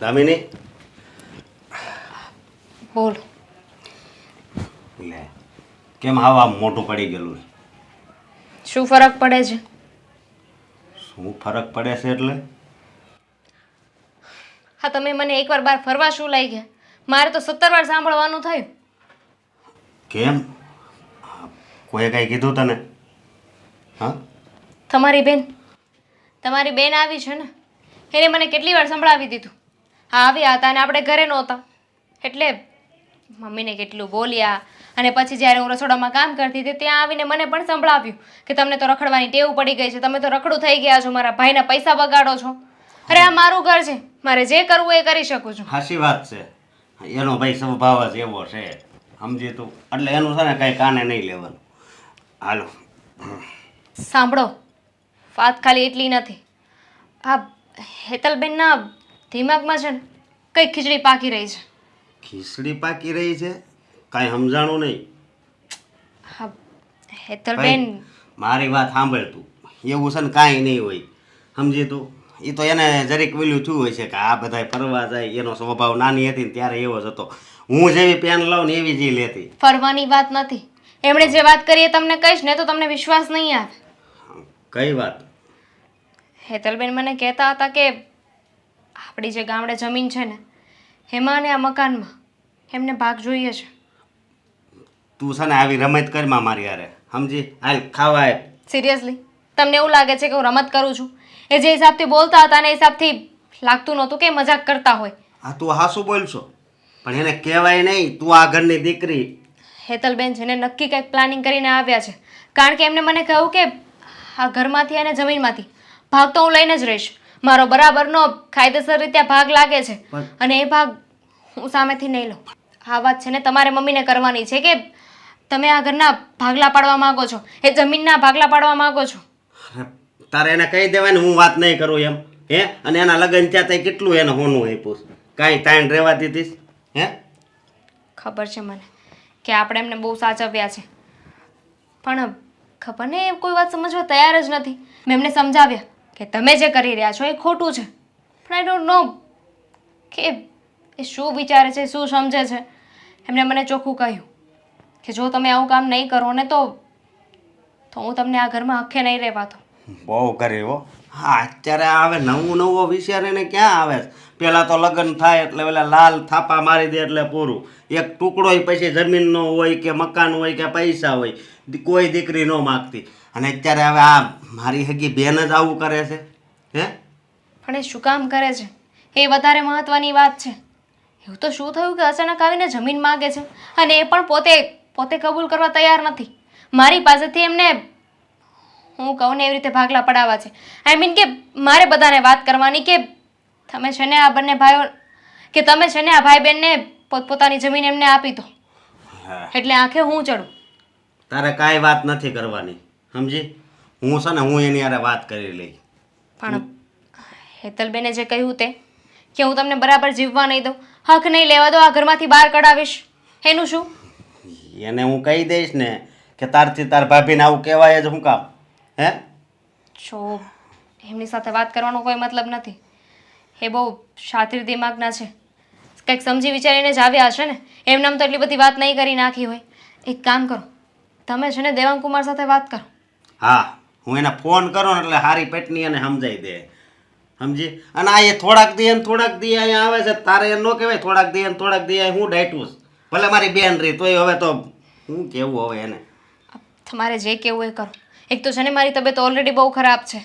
દામિની? બોલ. લે કેમ હાવ આમ મોટું પડી ગયેલું શું ફરક પડે છે? શું ફરક પડે છે એટલે? હા તમે મને એકવાર બહાર ફરવા શું લઈ ગયા મારે તો સત્તર વાર સાંભળવાનું થયું. કેમ? કોઈએ કાંઈ કીધું તને? હા? તમારી બેન તમારી બેન આવી છે ને? એને મને કેટલી વાર સંભળાવી દીધું? આવ્યા હતા અને આપણે ઘરે નહોતા. એટલે મમ્મીને કેટલું બોલ્યા અને પછી જ્યારે હું રસોડામાં કામ કરતી હતી ત્યાં આવીને મને પણ સંભળાવ્યું કે તમને તો રખડવાની ટેવ પડી ગઈ છે. તમે તો રખડું થઈ ગયા છો મારા ભાઈના પૈસા બગાડો છો. અરે આ મારું ઘર છે. મારે જે કરવું એ કરી શકું છું. હાસી વાત છે. એનો ભાઈ સ્વભાવ જ એવો છે. સમજી તું. એટલે એનું છે ને કાંઈ કાને નહીં લેવાનું. હાલો. સાંભળો. વાત ખાલી એટલી નથી. આ હેતલબેનના દિમાગમાં છે ને કઈ ખીચડી પાકી રહી છે? ખીચડી પાકી રહી છે? કાંઈ સમજાણું નહીં. હા હેતલબેન મારી વાત સાંભળ તું. એવું છે ને કાંઈ નહીં હોય. સમજી તું? એ તો એને જરીક વેલ્યુ થયું હોય છે કે આ બધાય ફરવા જાય એનો સ્વભાવ નાની હતી ને ત્યારે એવો જ હતો. હું જેવી પેન લઉં ને એવી જ લેતી. ફરવાની વાત નથી. એમણે જે વાત કરી એ તમને કહીશ ને તો તમને વિશ્વાસ નહીં આવે. કઈ વાત? હેતલબેન મને કહેતા હતા કે આપણી જે ગામડે જમીન છે ને એમાં અને આ મકાનમાં એમને ભાગ જોઈએ છે. તું છે ને આવી રમત કરમાં મારી હારે. સમજી? હાલ ખાવા આપ. સિરિયસલી તમને એવું લાગે છે કે હું રમત કરું છું? એ જે હિસાબથી બોલતા હતા ને હિસાબથી લાગતું નહોતું કે મજાક કરતા હોય. હા તું હાસું બોલશો. પણ એને કહેવાય નહીં તું આ ઘરની દીકરી. હેતલબેન છે ને નક્કી કંઈક પ્લાનિંગ કરીને આવ્યા છે. કારણ કે એમને મને કહ્યું કે આ ઘરમાંથી અને જમીનમાંથી ભાગ તો હું લઈને જ રહીશ. મારો બરાબરનો કાયદેસર રીતે ભાગ લાગે છે. અને એ ભાગ હું સામેથી નહીં લઉં. આ વાત છે ને તમારે મમ્મીને કરવાની છે કે તમે આ ઘરના ભાગલા પાડવા માંગો છો? એ જમીનના ભાગલા પાડવા માંગો છો? તારે એને કહી દેવાય ને હું વાત નહીં કરું એમ. હે? અને એના લગ્ન ત્યાં તઈ કેટલું એને હોનું આપ્યું છે? કાંઈ તાણ રહેવા દીધીશ હે? ખબર છે મને કે આપણે એમને બહુ સાચવ્યા છે. પણ ખબર ને કોઈ વાત સમજવા તૈયાર જ નથી. મેં એમને સમજાવ્યા. કે તમે જે કરી રહ્યા છો એ ખોટું છે. પણ આઈ ડોન્ટ નો કે એ શું વિચારે છે, શું સમજે છે. એમણે મને ચોખ્ખું કહ્યું કે જો તમે આવું કામ નહીં કરો ને તો તો હું તમને આ ઘરમાં આખે નહીં રહેવા દઉં. બહુ કરી હો. હા, અત્યારે આવે નવું નવો વિચારીને ક્યાં આવે? પહેલાં તો લગ્ન થાય એટલે પેલા લાલ થાપા મારી દે એટલે પૂરું. એક ટુકડો પછી જમીનનો હોય કે મકાન હોય કે પૈસા હોય કોઈ દીકરી ન માગતી. અને અત્યારે હવે આ મારી હગી બેન જ આવું કરે છે, હે? પણ એ શું કામ કરે છે? એ વધારે મહત્વની વાત છે. એવું તો શું થયું કે અચાનક આવીને જમીન માગે છે? અને એ પણ પોતે પોતે કબૂલ કરવા તૈયાર નથી. મારી પાસેથી એમને હું કહું ને એવી રીતે ભાગલા પડાવવા છે. આઈ મીન કે મારે બધાને વાત કરવાની કે તમે છે ને આ બંને ભાઈઓ કે તમે છે ને આ ભાઈ બહેનને પોતપોતાની જમીન એમને આપી દો. એટલે આંખે હું ચડું. તારે કાંઈ વાત નથી કરવાની સમજી? હું છે ને હું એની હારે વાત કરી લઈ પણ હેતલબેને જે કહ્યું તે કે હું તમને બરાબર જીવવા નહીં દઉં હક નહીં લેવા દો આ ઘરમાંથી બહાર કઢાવીશ. એનું શું? એને હું કહી દઈશ ને કે તારથી તાર ભાભીને આવું કહેવાય જ હું કામ. હે? જો એમની સાથે વાત કરવાનો કોઈ મતલબ નથી. એ બહુ શાતિર દિમાગના છે. કંઈક સમજી વિચારીને જ આવ્યા હશે ને? એમનામ તો એટલી બધી વાત નહીં કરી નાખી હોય. એક કામ કરો તમે છે ને દેવાંગકુમાર સાથે વાત કરો. હા હું એને ફોન કરો ને એટલે હારી પેટની અને સમજાઈ દે. સમજી? અને આ એ થોડાક દી ને થોડાક દી અહીંયા આવે છે તારે એમ ન કહેવાય થોડાક દી ને થોડાક દી હું ડાયટું ભલે મારી બેન રહી તોય હવે તો હું કેવું હવે એને? તમારે જે કેવું એ કરો. એક તો છે ને મારી તબિયત ઓલરેડી બહુ ખરાબ છે.